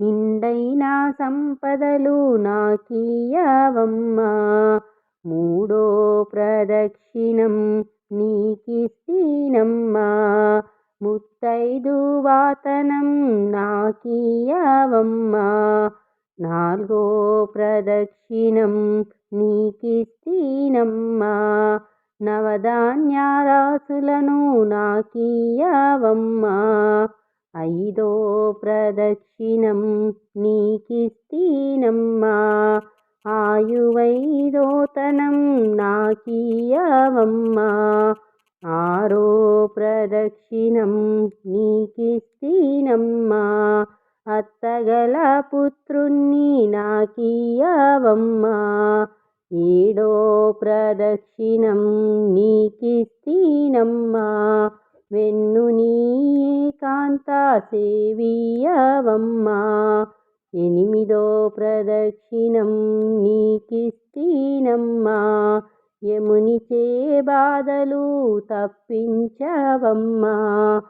నిండైన సంపదలు నాకీయవమ్మా మూడో ప్రదక్షిణం నీకిస్తీనమ్మా. ముత్తైదు వాతనం నాకీయవమ్మా నాలుగో ప్రదక్షిణం నీకిస్తీనమ్మా. నవధాన్యారాసులను నాకీయవమ్మా ఐదో ప్రదక్షిణం నీకిస్తీనమ్మా ఆయువైదోతనం నాకీయవమ్మా. ఆరో ప్రదక్షిణం నీకిస్తీనమ్మా అత్తగల పుత్రుణ్ణి నాకీయవమ్మా. ఏడో ప్రదక్షిణం నీకిస్తీనమ్మా వెన్ను సేవియవమ్మా. ఎనిమిదో ప్రదక్షిణం నీకిస్తీనమ్మా. యమునిచే బాధలు తప్పించవమ్మా.